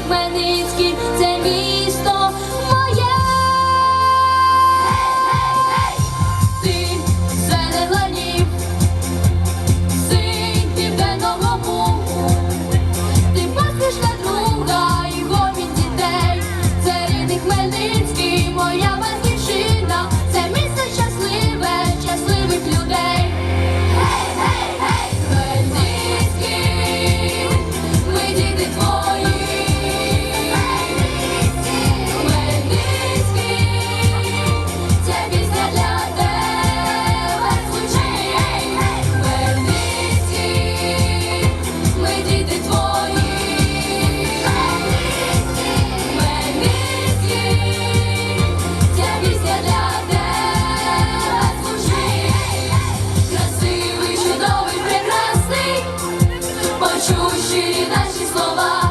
Хмельницький, це місто Почувши наші слова.